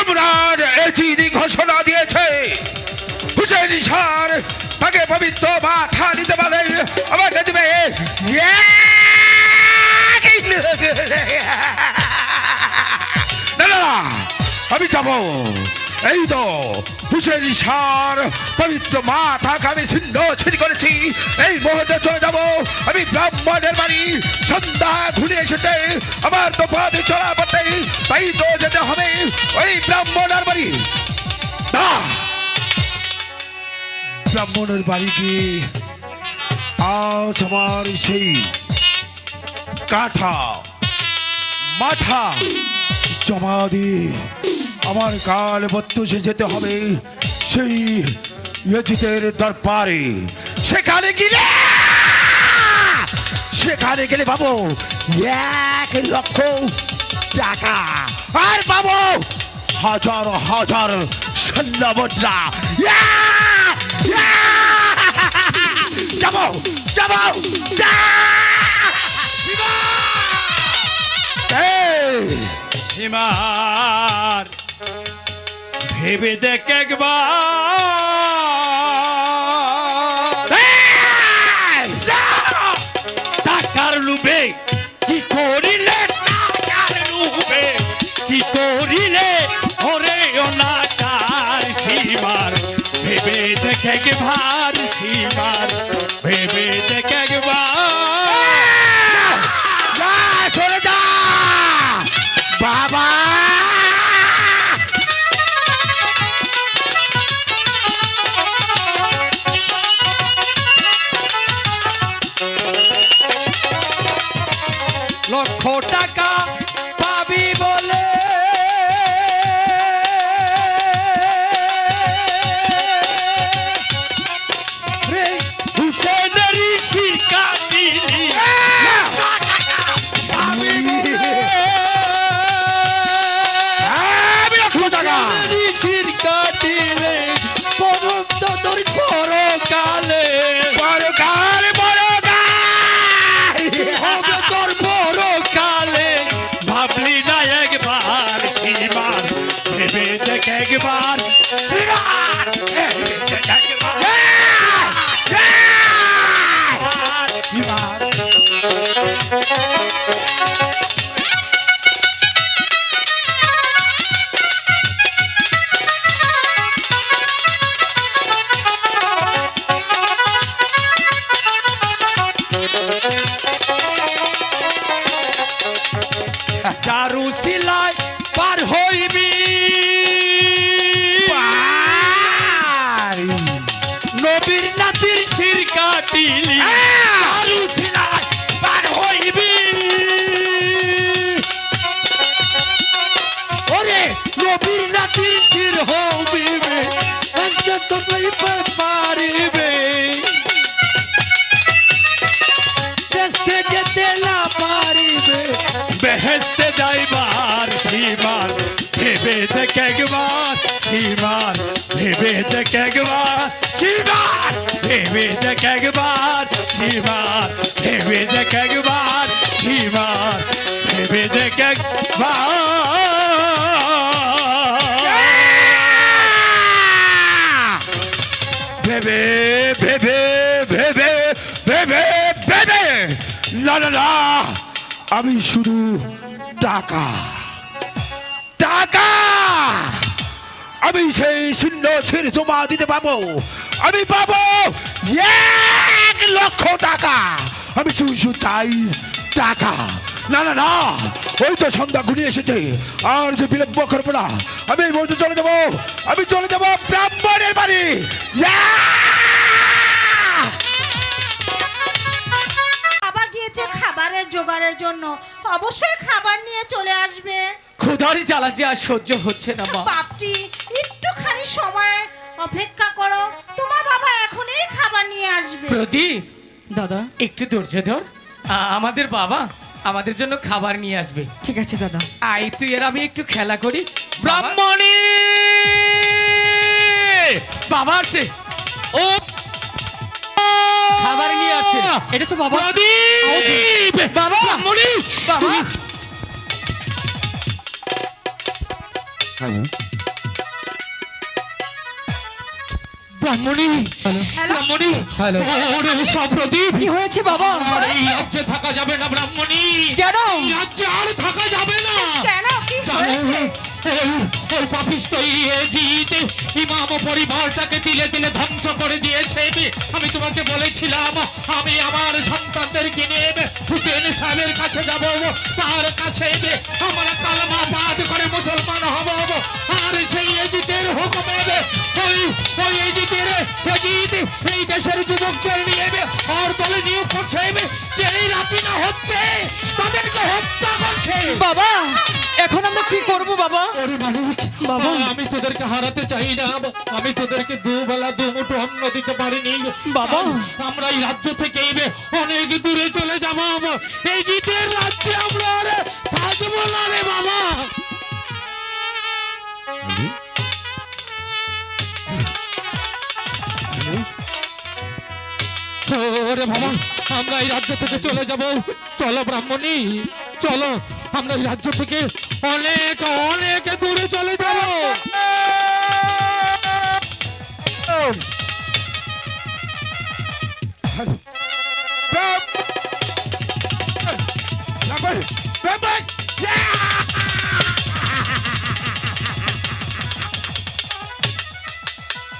সম্রাট এজিদি ঘোষণা দিয়েছে। হুসেন সার তাকে পবিত্র মাথা নিতে পারে আমাকে না, আমি যাব এই তো হুসেন সার পবিত্র মাথাকে আমি ছিন্ন ছিন্ন করেছি। এই মুহূর্তে চলে যাব আমি ব্রাহ্মণের বাড়ি। সন্ধ্যা ঘুরে এসেছে আমার তো পথে চলা পথে তাই তো যেতে হবে ওই ব্রাহ্মণের বাড়ি। না। ব্রাহ্মণের বাড়ি গিয়ে আজ আমার সেই কাঠা মাথা জমা দিয়ে আমার কাল বত্তুসে যেতে হবে সেই ইয়েজিতের দরবারে। সেখানে গেলে সেখানে গেলে পাবো এক লক্ষ টাকা। আর পাবো হাজার হাজার সৈন্য মুদ্রা! যাব যাব! সীমার ভেবে দেখ একবার! টাকার লুবে কি করিলে? টাকার লুবে কি করিলে? ওরে অনাকার সীমার। ভেবে দেখ একবার সীমার। ভেবে দেখ দেখ একবার বেহেস্তে যেতে না পারিবে বেহেস্তে যাইবার সীমার ভেবে দেখ একবার সীমার ভেবে দেখ একবার সীমার ভেবে দেখ একবার সীমার ভেবে দেখ আমি শুধু টাকা। টাকা! আমি সেই শূন্য ছেড়ে জমা দিতে পাবো আমি পাবো এক লক্ষ টাকা। আমি শুধু চাই টাকা। না না না, ওই তো সন্ধ্যা ঘুরিয়ে এসেছে। আর যে বিলম্ব করব না, আমি এই মুহূর্তে চলে যাব। আমি চলে যাব ব্রাহ্মণের বাড়ি। বাবা খাবারের জোগাড়ের জন্য। অবশ্যই খাবার নিয়ে চলে আসবে। ক্ষুধারি জ্বালা যে আর সহ্য হচ্ছে না মা। বাপটি একটুখানি সময় অপেক্ষা করো। তোমার বাবা এখনই খাবার নিয়ে আসবে। প্রদীপ দাদা। একটু ধৈর্য ধর। আ- আমাদের বাবা আমাদের জন্য খাবার নিয়ে আসবে। ঠিক আছে দাদা। আই তুই এর আমি একটু খেলা করি। ব্রাহ্মণী! বাবা আছে। ও এটা তো বাবা। প্রদীপ! বাবা! মনি বাবা! হ্যাঁ, কি হয়েছে বাবা? থাকা যাবে না ব্রাহ্মণী! কেন? রাজ্যে আর থাকা যাবে না! কেন? ইমাম পরিবারটাকে তিলে তিলে ধ্বংস করে দিয়েছে। আমি তোমাকে বলেছিলাম, আমি আমার সন্তানদেরকে নিয়ে হুসেন সাহেবের কাছে যাব, তার কাছে আমরা কালমা পাঠ করে মুসলমান হব। আর সেই এজিদের হুকুমে ওই ওই এজিদের এজিদ এই দেশের যুবকদের নিয়ে আর দলে নিয়োগ করছে। এই রাপিনা হচ্ছে, তাদেরকে হত্যা করছে। বাবা! কি করব বাবা? বাবা। আমি তোদেরকে হারাতে চাই না। আমি তোদেরকে দুবেলা দুমুঠো অন্ন দিতে পারিনি। বাবা। আমরা এই রাজ্য থেকে অনেক দূরে চলে যাব। এই জিতের রাজ্যে আমরা আর থাকব না রে বাবা। ওরে বাবা আমরা এই রাজ্য থেকে চলে যাব। চলো ব্রাহ্মণী চলো। আমরা এই রাজ্য থেকে অনেক অনেক দূরে চলে যাব।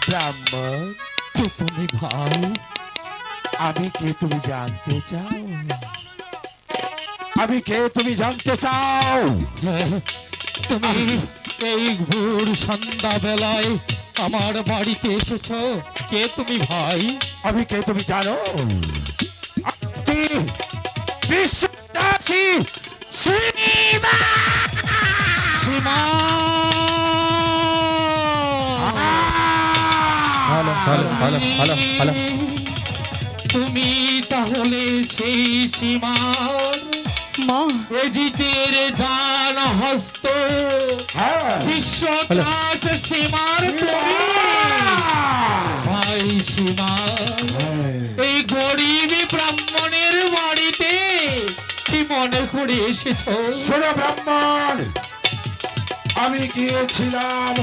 ব্রাহ্মণ তুমি ভাই আমি কে তুমি জানতে চাও? আমি কে তুমি জানতে চাও? তুমি এই ভোর সন্ধ্যা বেলায় আমার বাড়িতে এসেছ। কে তুমি ভাই? আমি কে তুমি জানো? সীমা। তুমি তাহলে সেই সীমার মা এজিতের দান হস্ত। হ্যাঁ। সীমার ভাই সীমা। এই গরিব ব্রাহ্মণের বাড়িতে কি মনে করে এসেছ? শোনো ব্রাহ্মণ আমি গিয়েছিলাম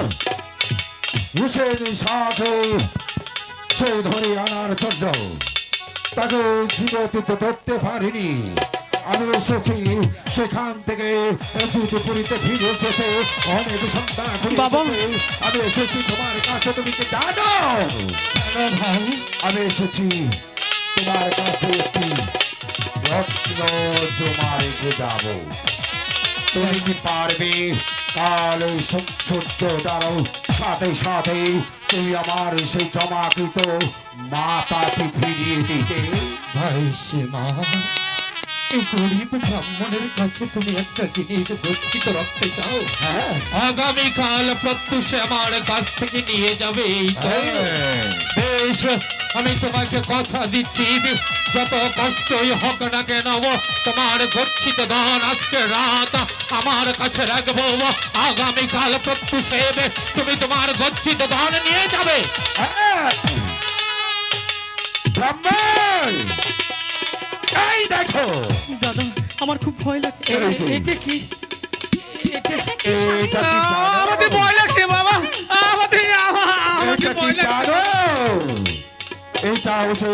হুসেন সাথে সে ধরে আনার জন্য তাকে জীবতে তো ধরতে পারিনি। আমি এসেছি সেখান থেকে পুরীতে ফিরে এসেছে। অনেক সন্তান বাবা। আমি এসেছি তোমার কাছে তুমি কি জানো? ভাই আমি এসেছি তোমার কাছে একটি রত্ন জমা রেখে যাব। তুমি কি পারবে? কাল ওই সূর্য দ্বারা সাথে সাথে তুমি আমার সেই জমাকৃত মাতাকে ফিরিয়ে দিতে। ভাই সীমা এই গরিব ব্রাহ্মণের কাছে তুমি একটা জিনিস গচ্ছিত রাখতে চাও হ্যাঁ আগামীকাল প্রত্যুষে আমার কাছ থেকে নিয়ে যাবে এই তো হ্যাঁ। বেশ আমি তোমাকে কথা দিচ্ছি যত কষ্টই হোক না কেন তোমার গচ্ছিত দান আজকে রাত আমার কাছে রাখব আগামীকাল প্রত্যুষে তুমি তোমার গচ্ছিত দান নিয়ে যাবে হ্যাঁ। ব্রাহ্মণ এই দেখো। দাদা আমার খুব ভয় লাগছে। এটা কি? আমাদের ভয় লাগছে বাবা। আমাদের আমাদের এটা ভয় লাগছে। এটা হচ্ছে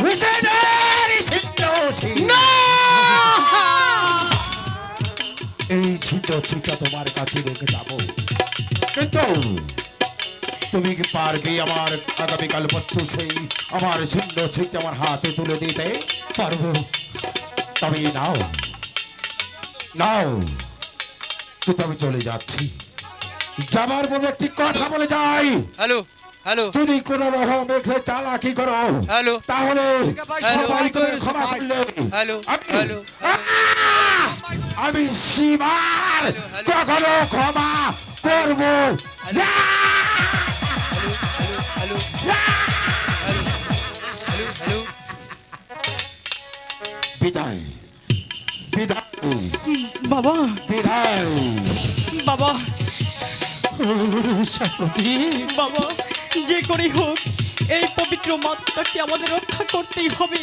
হুসেনের সিন্ধুসি। না! এই ছিট ছিটা তোমার কাছে রেখে যাব। কিন্তু তুমি কি পারবে আমার আগামীকাল পত্র সেই আমার সিন্ধু ছিট আমার হাতে তুলে দিতে পারব? তবে নাও নাও কিন্তু আমি চলে যাচ্ছি। যাবার বলে একটি কথা বলে যাই। Hello hello. যদি কোন রকম মেঘে চালাকি করো হ্যালো। তাহলে হ্যালো। সবাই করে ক্ষমা করলে। হ্যালো আমি- হ্যালো আমি সীমার। কখনো ক্ষমা করব না! হ্যালো হ্যালো হ্যালো বিদায়। বিদায়। বাবা। বিদায়। বাবা। বাবা যে করেই হোক এই পবিত্র মাথাটাকে আমাদের রক্ষা করতেই হবে।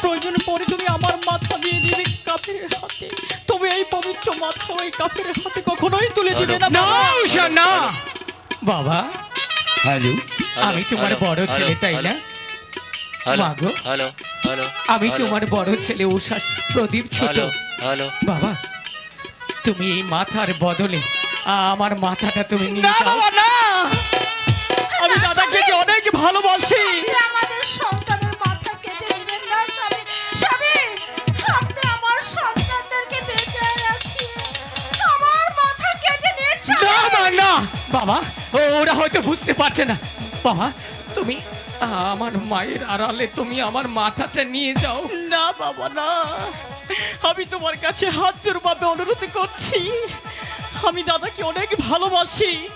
প্রয়োজন পরে তুমি আমার মাথা দিয়ে দিবে কাফের হাতে। তবে এই পবিত্র মাথা ওই কাফের হাতে কখনোই তুলে দিবে না না। বাবা। হ্যালো। আমি তোমার বড় ছেলে তাই না? মাগো। হ্যালো হ্যালো আমি তোমার বড় ছেলে উষা প্রদীপ ছোট। হ্যালো হ্যালো বাবা তুমি এই মাথার বদলে আমার মাথাটা তুমি নিয়ে যাও। বাবা না। আমি দাদাকে যে অনেক ভালোবাসি। আমাদের সন্তানের মাথা কেটে নেবেন না স্বামী। স্বামী আপনি আমার সন্তানদেরকে বেঁচে রাখিয়ে আমার মাথা কেটে নিন না না না। বাবা ও- ওরা হয়তো বুঝতে পারছে না। বাবা তুমি আমার মায়ের আড়ালে তুমি আমার মাথাটা নিয়ে যাও। না বাবা না। আমি তোমার কাছে হাত জোর পাবে অনুরোধ করছি। আমি দাদাকে অনেক ভালোবাসি।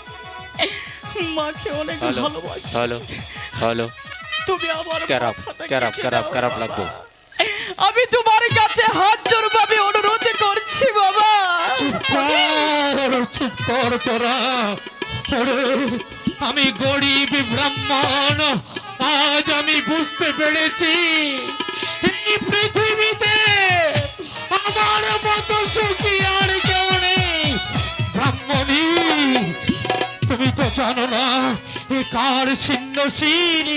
মাকে অনেক হ্যালো ভালোবাসি। Hello hello. তুমি আমার ক্যারাপ, দাও ক্যারাপ বাবা। লাগবে। আমি তোমার কাছে হাত জোর পাবে অনুরোধ করছি বাবা। চুপ কর চুপ কর তোরা। আমি গরিব ব্রাহ্মণ, আজ আমি বুঝতে পেরেছি এই পৃথিবীতে আমার মতো সুখী আর কেউ নেই। ব্রাহ্মণী, তুমি তো জানো না এ কার ছিন্ন শির?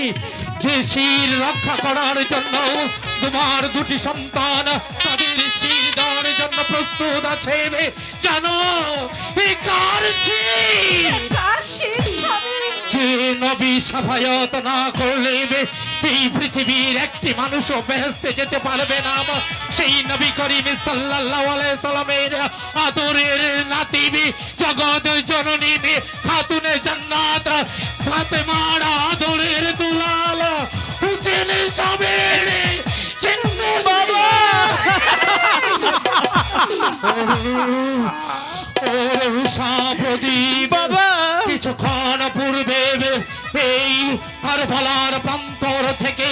যে শির রক্ষা করার জন্য তোমার দুটি সন্তান, তাদের শির দেওয়ার জন্য প্রস্তুত আছে। জানো এ কার শির? নবী সাফায়ত না করলে এই পৃথিবীর একটি মানুষও বেহেস্তে যেতে পারবে না সেই নবী করিম সাল্লামের আদরের নাতিবি জগৎ জননী খাতুনে জান্নাত ফাতেমার আদরের দুলাল হুসেন সাবের বাবা! প্রদীপ বাবা! কিছুক্ষণ পূর্বে এই কারবালার প্রান্তর থেকে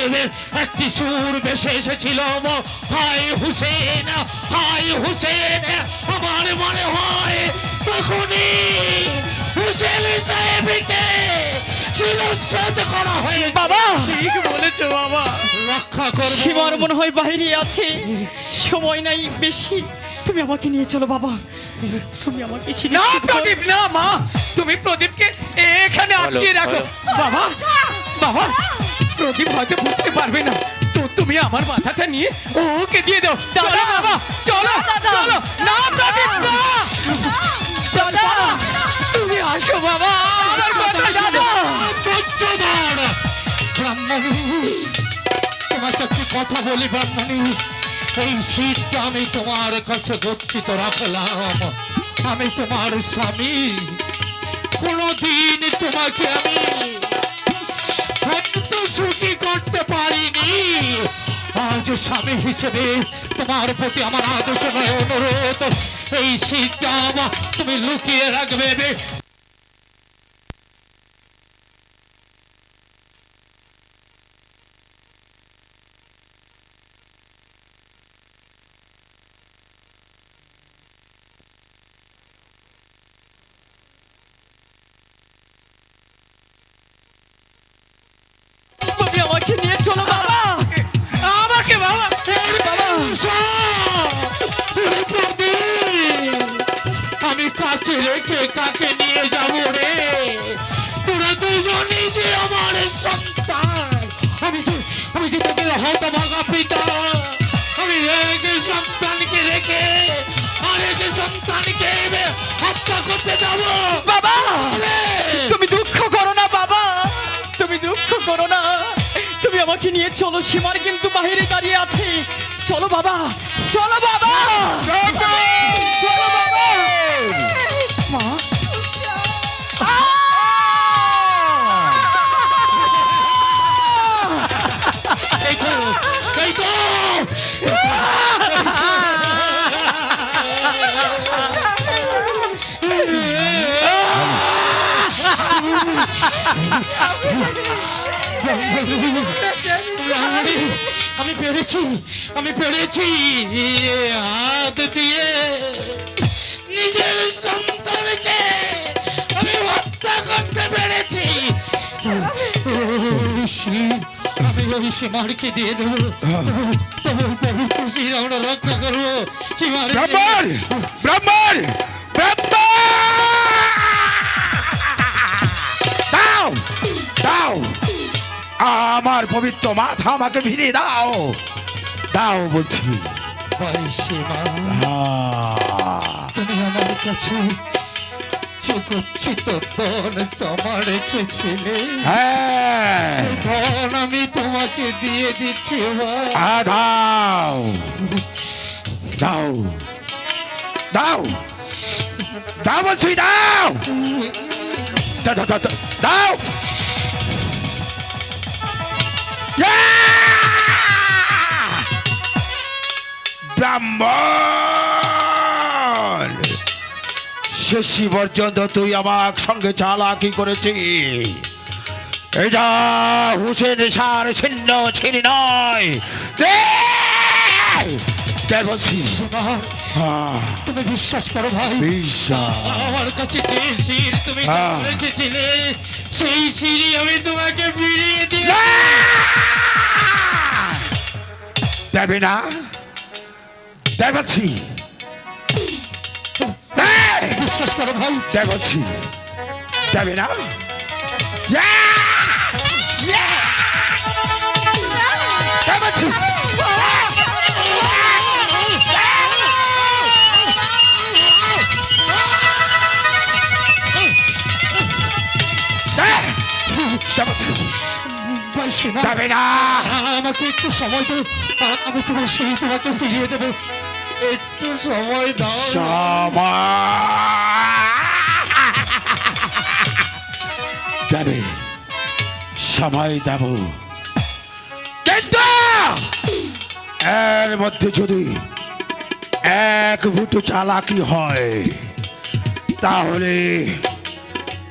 একটি সুর বেশে এসেছিল হায় হুসেন হায় হুসেন আমার মনে হয় তখনই হুসেন সাহেবকে শিরচ্ছেদ করা হয়ে বাবা! ঠিক বলেছ বাবা। রক্ষা করবে। সীমার মনে হয় বাইরে আছে। সময় নাই বেশি। তুমি আমাকে নিয়ে চলো বাবা। তুমি আমাকে না প্রদীপ না মা। তুমি প্রদীপকে এখানে আটকে রাখো। বাবা বাবা প্রদীপ হয়তো বুঝতে পারবে না। তো তুমি আমার মাথাটা নিয়ে ওকে দিয়ে দাও। চলো বাবা চলো চলো না প্রদীপ না। দাদা তুমি আসো বাবা। আমার কথা ধৈর্যধর ব্রাহ্মণী তোমাকে একটি কথা বলি ব্রাহ্মণী। এই শীতটা আমি তোমার কাছে গচ্ছিত রাখলাম। আমি তোমার স্বামী। কোনদিন তোমাকে আমি সুখী করতে পারিনি। আজ স্বামী হিসেবে তোমার প্রতি আমার আদর্শ নয় অনুরোধ। এই শীতটা তুমি লুকিয়ে রাখবে। রেখে কাকে নিয়ে যাব রে? তোরা দুজনই যে আমার সন্তান। আমি যে আমি যে তোদের হতভাগা পিতা। আমি এক সন্তানকে রেখে আরেক সন্তানকে হত্যা করতে যাব। বাবা! তুমি দুঃখ করো না বাবা! তুমি দুঃখ করো না। তুমি আমাকে নিয়ে চলো সীমার কিন্তু বাহিরে দাঁড়িয়ে আছে। চলো বাবা! চলো বাবা! চলো বাবা! আমি পেরেছি আমি পেরেছি হাত দিয়ে। নিজের সন্তানকে আমি হত্যা করতে পেরেছি। শিব, আমি ওই সীমারকে দিয়ে দেবো। তবে পবিত্র শ্রীরাম রক্ষা করব। দাও। আমার পবিত্র মাথা আমাকে ভিড়ে দাও। দাও বলছি। তুমি আমার কাছে ধন রেখেছিলে। হ্যাঁ। ধন আমি তোমাকে দিয়ে দিচ্ছি দাও। দাও। দাও। দাও বলছি দাও। দাও। ব্রাহ্মণ! শেষী পর্যন্ত তুই আমার সঙ্গে চালাকি করেছিস। এটা হুসেন সার ছিন্ন ছিনি নয়। বলছি তুমি বিশ্বাস করো ভাই। বিশ্বাস। আমার কাছে তুমি হ্যাঁ। সেই সিঁড়ি আমি তোমাকে ফিরিয়ে দিই! দেবে না। দেবাছি! বিশ্বাস করো ভাই। দেবাছি দেবে না। দেবে না। আমাকে একটু সময় দাও। আমি তোমার সেই তোমাকে ফিরিয়ে দেবো। একটু সময় দাও। সময়। দেবে সময় দেব। কিন্তু এর মধ্যে যদি এক ফুটো চালাকি হয় তাহলে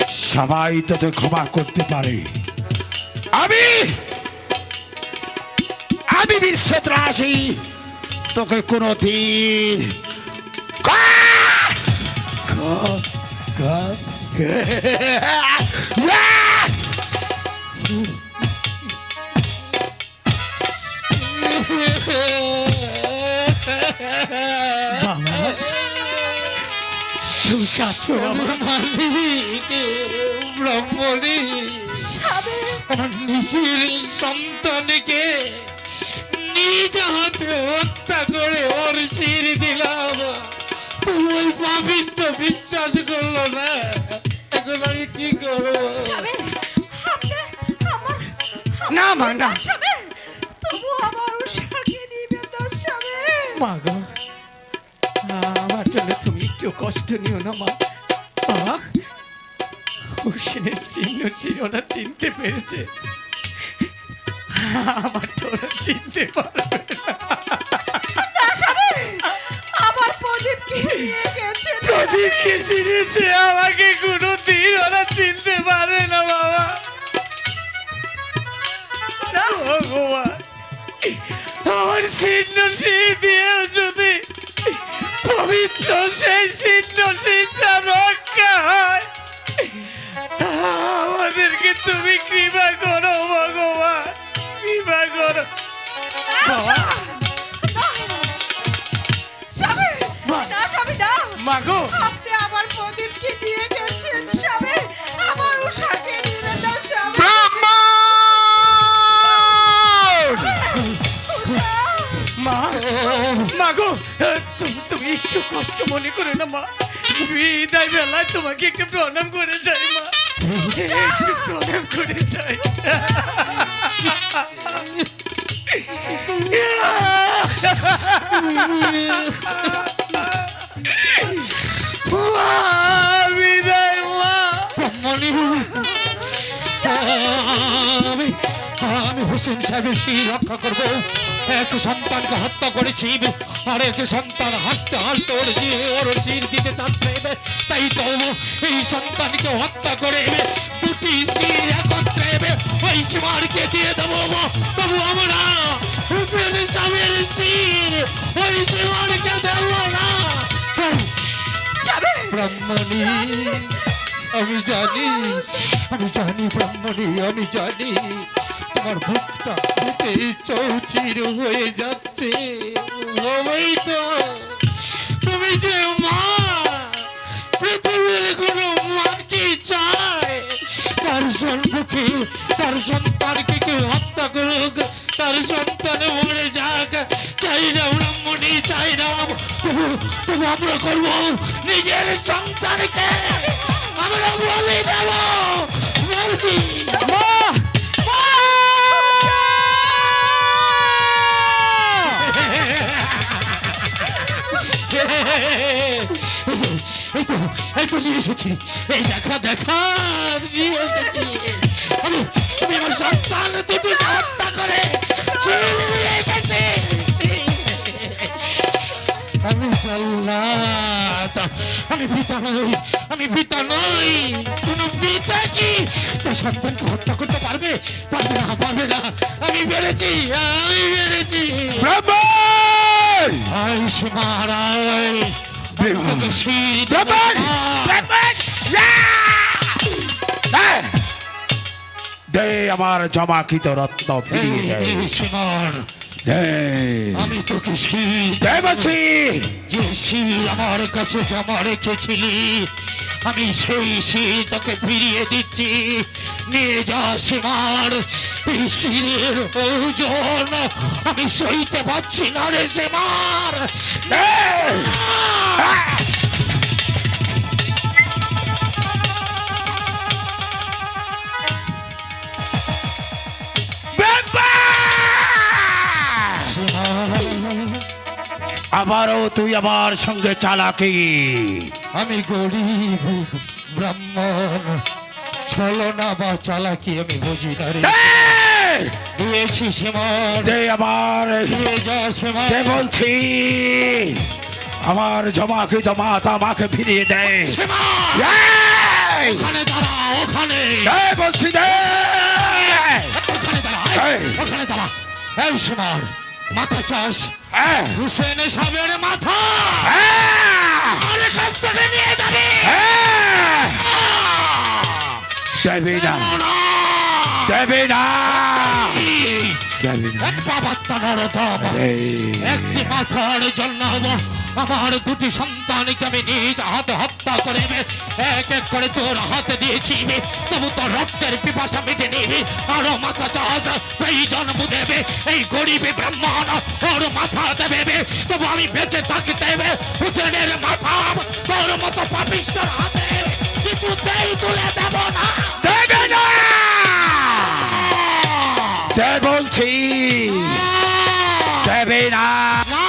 সবাই তোকে ক্ষমা করতে পারে। আমি আমি বিশ্বত্রাসী। তোকে কোনো দিন তুমি কাছো আমার মালিক ব্রহ্মণী স্বামী। সন্তানকে নিজ হাতে হত্যা করে ওর শির দিলাম। ওই পাপিষ্ট বিশ্বাস করল না। এখন আমি কি করব? আমার না মা না। আমার মা গো জন্য তুমি একটু কষ্ট নিও না মা। বাবা হুসেনের চিহ্ন ছিল চিনতে পেরেছে। আমার তো ওরা চিনতে পারবে আমার প্রদীপকে নিয়ে গেছে। প্রদীপকে চিনেছে আমাকে কোনো দিন ওরা চিনতে পারবে না বাবা। ভগবান আমার চিহ্ন সেই দিয়েও যদি পবিত্র সেই চিহ্ন সিদ্ধা রক্ষা হয় আমাদেরকে তুমি কৃপা করো ভগবান। করো মাগো আপনি আমার প্রদীপকে নিয়ে গেছেন স্বামী আমার উষাকে নিবেন না স্বামী মা মা তুমি একটু কষ্ট মনে করে না মা। বিদায় বেলায় তোমাকে একটু প্রণাম করে যাই মা। একটু প্রণাম করে যাই। আমি হোসেন সাহেবের সেই রক্ষা করব। এক সন্তানকে হত্যা করেছি। আর এক সন্তান হাসতে হাসতে ওর ওর জির দিতে চাচ্ছে তাই তো এই সন্তানকে হত্যা করে দুটি শির একত্রে ওই সীমারকে দিয়ে দেবো তবু আমরা হোসেন সাহেবের শির, ওই সীমারকে দেবো না। ব্রাহ্মণী, আমি জানি আমি জানি ব্রাহ্মণী, আমি জানি। তোমার ভুকটা ভুকে চৌচির হয়ে যাচ্ছে। তুমি যে মা, পৃথিবীর কোনো মা কি চায়? তার সম্মুখে কি তার সন্তানকে কেউ হত্যা করুক, তার সন্তানে মরে যাক। চাই না ব্রাহ্মণী, চাই না তবু আমরা নিজের সন্তানকে। আমরা বলে দেব। বলি এই তো এই তো নিয়ে এসেছি এই দেখা দেখা এসেছি আমি আমি আমার সন্তান দুটিকে হত্যা করে এসেছি। আমি আমি পিতা নই, আমি পিতা নই কোন পিতা কি তার সন্তানকে হত্যা করতে পারবে? পারবে না পারবে না। আমি বেড়েছি আমি বেড়েছি। ব্রাহ্মণ! আইস। মহারাজ। তোকে শির দেব ব্রাহ্মণ না। ব্রাহ্মণ ইয়া! দে! দে আমার জমাকৃত রত্ন ফিরিয়ে আমি তোকে শির যে শির আমার কাছে জমা রেখেছিলি আমি সেই শির তোকে ফিরিয়ে দিচ্ছি। নিয়ে যা সীমার শিরের ওজন আমি সইতে পারছি না রে সীমার। আবারও তুই আমার সঙ্গে চালাকি। আমি গরিব ব্রাহ্মণ। ছলনা বা চালাকি আমি বুঝি না রে! দিয়েছি দে আমার দে বলছি আমার জমাকৃত মাতা মাকে ফিরিয়ে দেয় সীমার। এই! ওখানে দাঁড়া ওখানে। বলছি দে! ওখানে দাঁড়া এই! এই, ওখানে দাঁড়া। এই সীমার মাথা চাষ হ্যাঁ। হুসেন সাহেবের মাথা। হ্যাঁ। আরে কাছ থেকে নিয়ে যাবে। হ্যাঁ! দেবে না। দেবে না। দেবে! একটি জন্য আমার দুটি সন্তানকে আমি নিজ হাতে হত্যা করে এক এক করে তোর হাতে দিয়েছি তবু তোর রক্তের পিপাসা মিটে নিবি আরও মাথা চাষ এই জন্ম দেবে। এই গরিবে ব্রাহ্মণ ওর মাথা দেবে তবু আমি বেঁচে থাকতে দেবে হুসেনের মাথা তোর মতো পাপিস্তর হাতে। কিছুতেই তুলে দেব না। দেবে না! দে বলছি দেবে! না!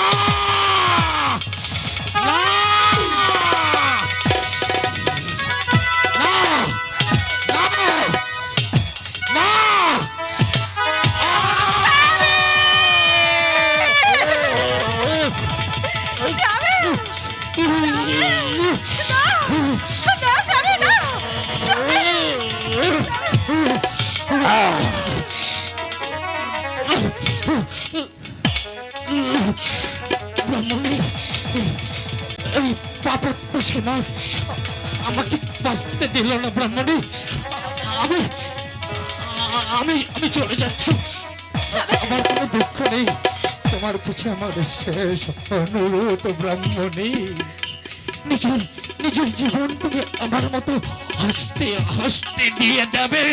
আমার মতো হাসতে হাসতে দিয়ে দেবে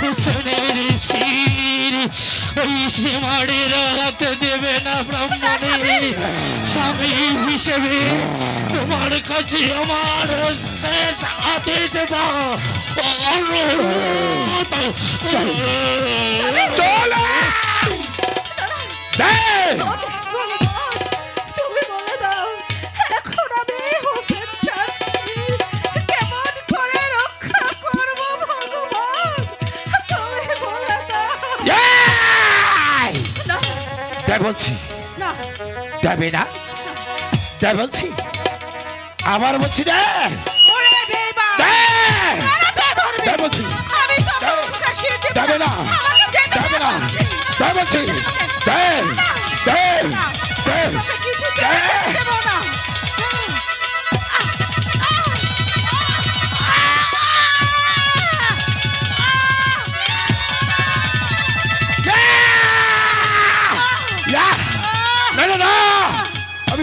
হোসেনের শির ওই সীমাড়ির হাতে দেবে না ব্রাহ্মণী। স্বামী হিসেবে তোমার কাছে আমার শেষ আদেশ বা অনুরোধ চলে! দে দে বলছি? না। দেবে না? তাই বলছি? আবার বলছি? দে বলছি। দেবে না? দেবে না? বলছি। তোকে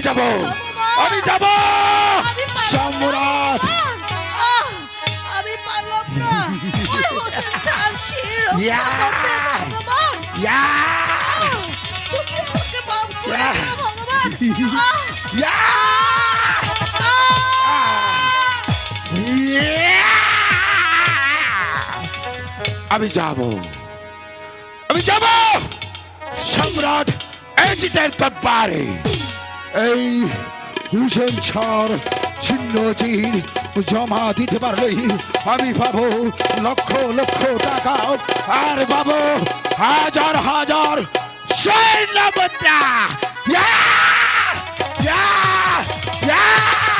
যাব। আমি যাব। সম্রাট! আমি পারলাম না। আমি যাব। আমি যাব। সম্রাট এজিতের দরবারে। এই হুসেন ছাড় চির, জমা দিতে পারলেই আমি পাবো লক্ষ লক্ষ টাকা আর পাবো হাজার হাজার সৈন্য মুদ্রা Yeah! ইয়া!